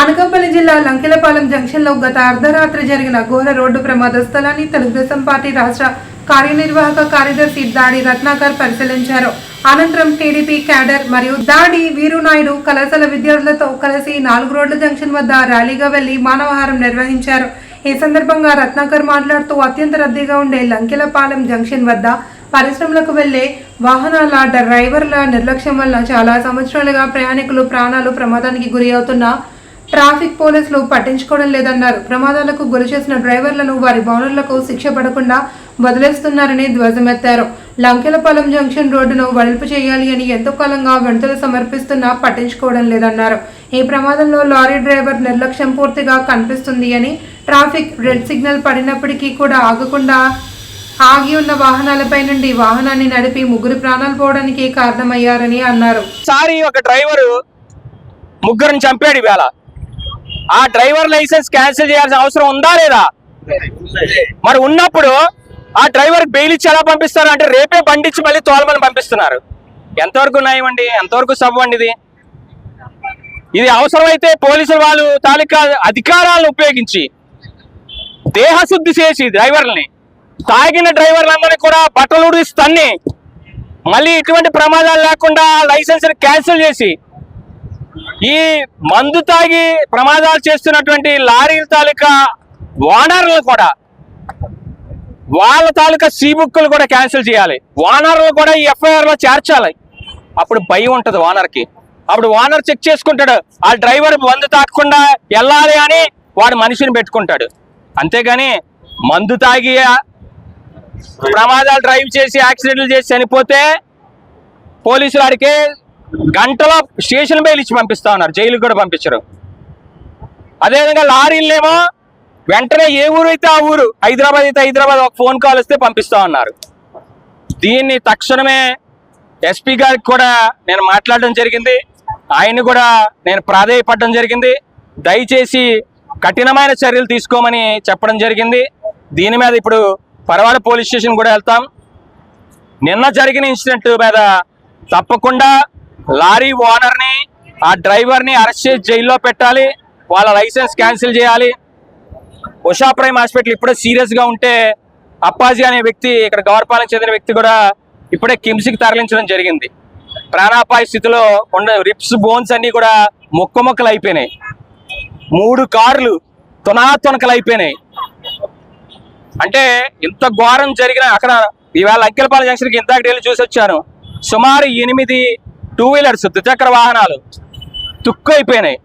అనకాపల్లి జిల్లా లంకెలపాలెం జంక్షన్లో గత అర్ధరాత్రి జరిగిన ఘోర రోడ్డు ప్రమాద స్థలాన్ని తెలుగుదేశం పార్టీ రాష్ట్ర కార్యనిర్వాహక కార్యదర్శి దాడి రత్నాకర్ పరిశీలించారు. అనంతరం టీడీపీ క్యాడర్ మరియు దాడి వీరునాయుడు కళాశాల విద్యార్థులతో కలిసి నాలుగు రోడ్ల జంక్షన్ వద్ద ర్యాలీగా వెళ్ళి మానవహారం నిర్వహించారు. ఈ సందర్భంగా రత్నాకర్ మాట్లాడుతూ అత్యంత రద్దీగా ఉండే లంకెలపాలెం జంక్షన్ వద్ద పరిశ్రమలకు వెళ్ళే వాహనాల డ్రైవర్ల నిర్లక్ష్యం వల్ల చాలా సంవత్సరాలుగా ప్రయాణికులు ప్రాణాలు ప్రమాదానికి గురి అవుతున్న ట్రాఫిక్ పోలీసులు పట్టించుకోవడం లేదన్నారు. ప్రమాదాలకు గురి చేసిన డ్రైవర్లను వారి బౌనర్లకు శిక్ష పడకుండా వదిలేస్తున్నారని ధ్వజమెత్తారు. లంకెలపాలెం జంక్షన్ రోడ్డును వడుపు చేయాలి అని ఎంతో కాలంగా విడతలు సమర్పిస్తున్నా పట్టించుకోవడం లేదన్నారు. ఈ ప్రమాదంలో లారీ డ్రైవర్ నిర్లక్ష్యం పూర్తిగా కనిపిస్తుంది అని ట్రాఫిక్ రెడ్ సిగ్నల్ పడినప్పటికీ కూడా ఆగకుండా ఆగి ఉన్న వాహనాలపై నుండి వాహనాన్ని నడిపి ముగ్గురు ప్రాణాలు పోవడానికి కారణమయ్యారని అన్నారు. సారి ఒక డ్రైవరు ముగ్గురిని చంపాడు వేళ ఆ డ్రైవర్ లైసెన్స్ క్యాన్సిల్ చేయాల్సిన అవసరం ఉందా లేదా? మరి ఉన్నప్పుడు ఆ డ్రైవర్ బెయిల్ ఇచ్చి ఎలా పంపిస్తారు అంటే రేపే బండిచ్చి మళ్ళీ తోలమని పంపిస్తున్నారు. ఎంతవరకు న్యాయం అండి? ఎంతవరకు సబ్ అండి ఇది? ఇది అవసరమైతే పోలీసులు వాళ్ళు తాలూకా అధికారాలను ఉపయోగించి దేహశుద్ధి చేసి డ్రైవర్లని తాగిన డ్రైవర్లందరినీ కూడా బట్టలు ఉడిస్తన్ని మళ్ళీ ఇటువంటి ప్రమాదాలు లేకుండా లైసెన్స్ క్యాన్సిల్ చేసి ఈ మందు తాగి ప్రమాదాలు చేస్తున్నటువంటి లారీల తాలూకా ఓనర్లు కూడా వాళ్ళ తాలూకా సీ బుక్లు కూడా క్యాన్సిల్ చేయాలి. ఓనర్లు కూడా ఈ ఎఫ్ఐఆర్లో చేర్చాలి. అప్పుడు భయం ఉంటుంది ఓనర్కి. అప్పుడు ఓనర్ చెక్ చేసుకుంటాడు ఆ డ్రైవర్ మందు తాగకుండా వెళ్ళాలి అని వాడు మనిషిని పెట్టుకుంటాడు. అంతేగాని మందు తాగి ప్రమాదాలు డ్రైవ్ చేసి యాక్సిడెంట్లు చేసి చనిపోతే పోలీసులు ఆడికి గంటలో స్టేషన్ బెయిల్ ఇచ్చి పంపిస్తా ఉన్నారు. జైలుకి కూడా పంపించరు. అదేవిధంగా లారీలనేమో వెంటనే ఏ ఊరు అయితే ఆ ఊరు హైదరాబాద్ అయితే హైదరాబాద్ ఒక ఫోన్ కాల్ వస్తే పంపిస్తా ఉన్నారు. దీన్ని తక్షణమే ఎస్పీ గారికి కూడా నేను మాట్లాడడం జరిగింది. ఆయన కూడా నేను ప్రాధేయపడడం జరిగింది. దయచేసి కఠినమైన చర్యలు తీసుకోమని చెప్పడం జరిగింది. దీని మీద ఇప్పుడు పరవాడ పోలీస్ స్టేషన్ కూడా వెళ్తాం. నిన్న జరిగిన ఇన్సిడెంట్ మీద తప్పకుండా లారీ ఓనర్ని ఆ డ్రైవర్ని అరెస్ట్ చేసి జైల్లో పెట్టాలి. వాళ్ళ లైసెన్స్ క్యాన్సిల్ చేయాలి. ఉషా ప్రైమ్ హాస్పిటల్ ఇప్పుడే సీరియస్గా ఉంటే అప్పాజీ అనే వ్యక్తి ఇక్కడ గవర్పాలకు చెందిన వ్యక్తి కూడా ఇప్పుడే కిమ్స్కి తరలించడం జరిగింది. ప్రాణాపాయ స్థితిలో ఉన్న రిప్స్ బోన్స్ అన్నీ కూడా మొక్క మొక్కలు అయిపోయినాయి మూడు కార్లు తునాతునకలు అయిపోయినాయి అంటే ఇంత ఘోరం జరిగిన అక్కడ ఈవేళ అంకెలపాలెం జంక్షన్కి ఇందాక వెళ్ళి చూసి వచ్చాను సుమారు ఎనిమిది టూ వీలర్స్ ద్విచక్ర వాహనాలు తుక్కు అయిపోయినాయి.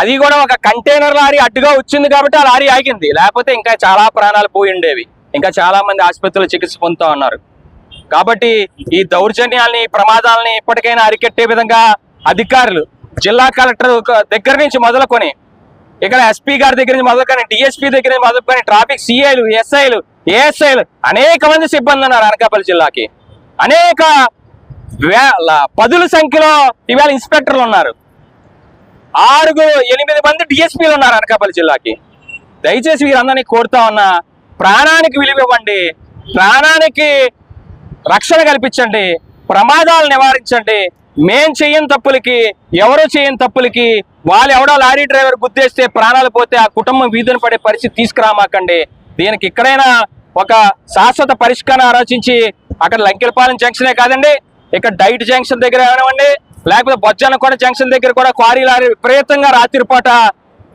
అది కూడా ఒక కంటైనర్ లారీ అడ్డుగా వచ్చింది కాబట్టి ఆ లారీ ఆగింది. లేకపోతే ఇంకా చాలా ప్రాణాలు పోయి ఉండేవి. ఇంకా చాలా మంది ఆసుపత్రిలో చికిత్స పొందుతా ఉన్నారు. కాబట్టి ఈ దౌర్జన్యాల్ని ప్రమాదాలని ఇప్పటికైనా అరికెట్టే విధంగా అధికారులు జిల్లా కలెక్టర్ దగ్గర నుంచి మొదలుకొని ఇక్కడ ఎస్పీ గారి దగ్గర నుంచి మొదలుకొని డిఎస్పీ దగ్గర నుంచి మొదలుకొని ట్రాఫిక్ సిఐలు ఎస్ఐలు ఏఎస్ఐలు అనేక మంది సిబ్బంది ఉన్నారు అనకాపల్లి జిల్లాకి. అనేక పదుల సంఖ్యలో ఇవాళ ఇన్స్పెక్టర్లు ఉన్నారు. ఆరుగురు ఎనిమిది మంది డిఎస్పీలు ఉన్నారు అనకాపల్లి జిల్లాకి. దయచేసి వీరందరినీ కోరుతా ఉన్నా ప్రాణానికి విలువ ఇవ్వండి. ప్రాణానికి రక్షణ కల్పించండి. ప్రమాదాలు నివారించండి. మేం చేయని తప్పులకి ఎవరో చేయని తప్పులకి వాళ్ళు ఎవడో లారీ డ్రైవర్ గుద్దేస్తే ప్రాణాలు పోతే ఆ కుటుంబం వీధిని పడే పరిస్థితి తీసుకురామాకండి. దీనికి ఇక్కడైనా ఒక శాశ్వత పరిష్కారం ఆలోచించి అక్కడ లంకెలపాలెం జంక్షనే కాదండి ఇక్కడ డైట్ జంక్షన్ దగ్గర కానివ్వండి లేకపోతే బొజ్జనకొండ జంక్షన్ దగ్గర కూడా క్వారీ లారీ విపరీతంగా రాత్రిపూట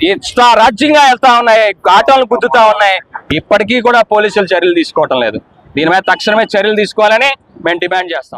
ఇష్ట రాజ్యంగా వెళ్తా ఉన్నాయి ఆటోలు గుద్దుతా ఉన్నాయి. ఇప్పటికీ కూడా పోలీసులు చర్యలు తీసుకోవటం లేదు. దీని మీద తక్షణమే చర్యలు తీసుకోవాలని మేము డిమాండ్ చేస్తాం.